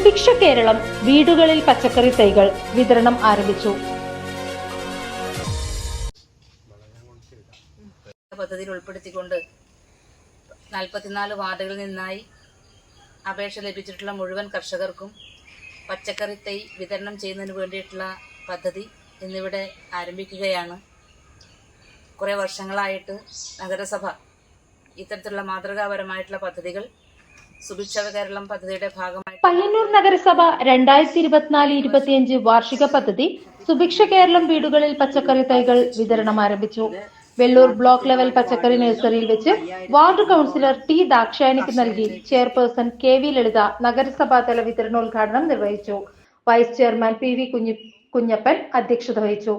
സുഭിക്ഷ കേരളം വീടുകളിൽ പച്ചക്കറി തൈകൾ വിതരണം ആരംഭിച്ചു. പദ്ധതിയിൽ ഉൾപ്പെടുത്തിക്കൊണ്ട് നാൽപ്പത്തിനാല് വാർഡുകളിൽ നിന്നായി അപേക്ഷ ലഭിച്ചിട്ടുള്ള മുഴുവൻ കർഷകർക്കും പച്ചക്കറി തൈ വിതരണം ചെയ്യുന്നതിന് വേണ്ടിയിട്ടുള്ള പദ്ധതി ഇന്നിവിടെ ആരംഭിക്കുകയാണ്. കുറേ വർഷങ്ങളായിട്ട് നഗരസഭ ഇത്തരത്തിലുള്ള മാതൃകാപരമായിട്ടുള്ള പദ്ധതികൾ സുഭിക്ഷ കേരളം പദ്ധതിയുടെ ഭാഗമായി പയ്യന്നൂർ നഗരസഭ രണ്ടായിരത്തി ഇരുപത്തിനാല് ഇരുപത്തിയഞ്ച് വാർഷിക പദ്ധതി സുഭിക്ഷ കേരളം വീടുകളിൽ പച്ചക്കറി തൈകൾ വിതരണം ആരംഭിച്ചു. വെള്ളൂർ ബ്ലോക്ക് ലെവൽ പച്ചക്കറി നഴ്സറിയിൽ വെച്ച് വാർഡ് കൗൺസിലർ ടി ദാക്ഷായണിക്ക് നൽകി ചെയർപേഴ്സൺ കെ വി ലളിത നഗരസഭാ തല വിതരണോദ്ഘാടനം നിർവഹിച്ചു. വൈസ് ചെയർമാൻ പി വി കുഞ്ഞി കുഞ്ഞപ്പൻ അധ്യക്ഷത വഹിച്ചു.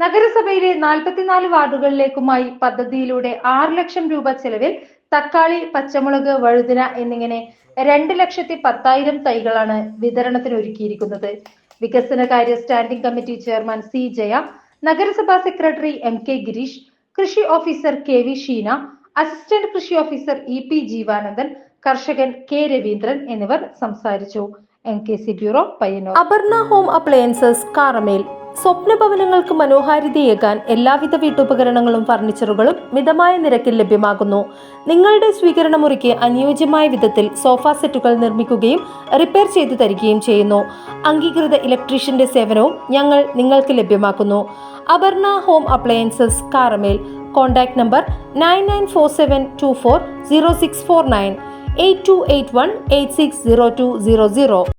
നഗരസഭയിലെ നാൽപ്പത്തിനാല് വാർഡുകളിലേക്കുമായി പദ്ധതിയിലൂടെ ആറ് ലക്ഷം രൂപ ചെലവിൽ തക്കാളി പച്ചമുളക് വഴുതിന എന്നിങ്ങനെ രണ്ട് ലക്ഷത്തി പത്തായിരം തൈകളാണ് വിതരണത്തിന് ഒരുക്കിയിരിക്കുന്നത് വികസനകാര്യ standing committee chairman C Jaya നഗരസഭാ സെക്രട്ടറി എം കെ ഗിരീഷ് കൃഷി officer K V Sheena assistant കൃഷി ഓഫീസർ ഇ പി ജീവാനന്ദൻ കർഷകൻ കെ രവീന്ദ്രൻ എന്നിവർ സംസാരിച്ചു. M K C bureau Payyanur. Aparna home appliances Karamel. സ്വപ്ന ഭവനങ്ങൾക്ക് മനോഹാരിതയേകാൻ എല്ലാവിധ വീട്ടുപകരണങ്ങളും ഫർണിച്ചറുകളും മിതമായ നിരക്കിൽ ലഭ്യമാകുന്നു. നിങ്ങളുടെ സ്വീകരണ മുറിക്ക് അനുയോജ്യമായ വിധത്തിൽ സോഫ സെറ്റുകൾ നിർമ്മിക്കുകയും റിപ്പയർ ചെയ്തു തരികയും ചെയ്യുന്നു. അംഗീകൃത ഇലക്ട്രീഷ്യന്റെ സേവനവും ഞങ്ങൾ നിങ്ങൾക്ക് ലഭ്യമാക്കുന്നു. Aparna home appliances Karamel. Contact number nine nine four seven two four zero six four nine. Eight two eight one eight six zero two zero zero.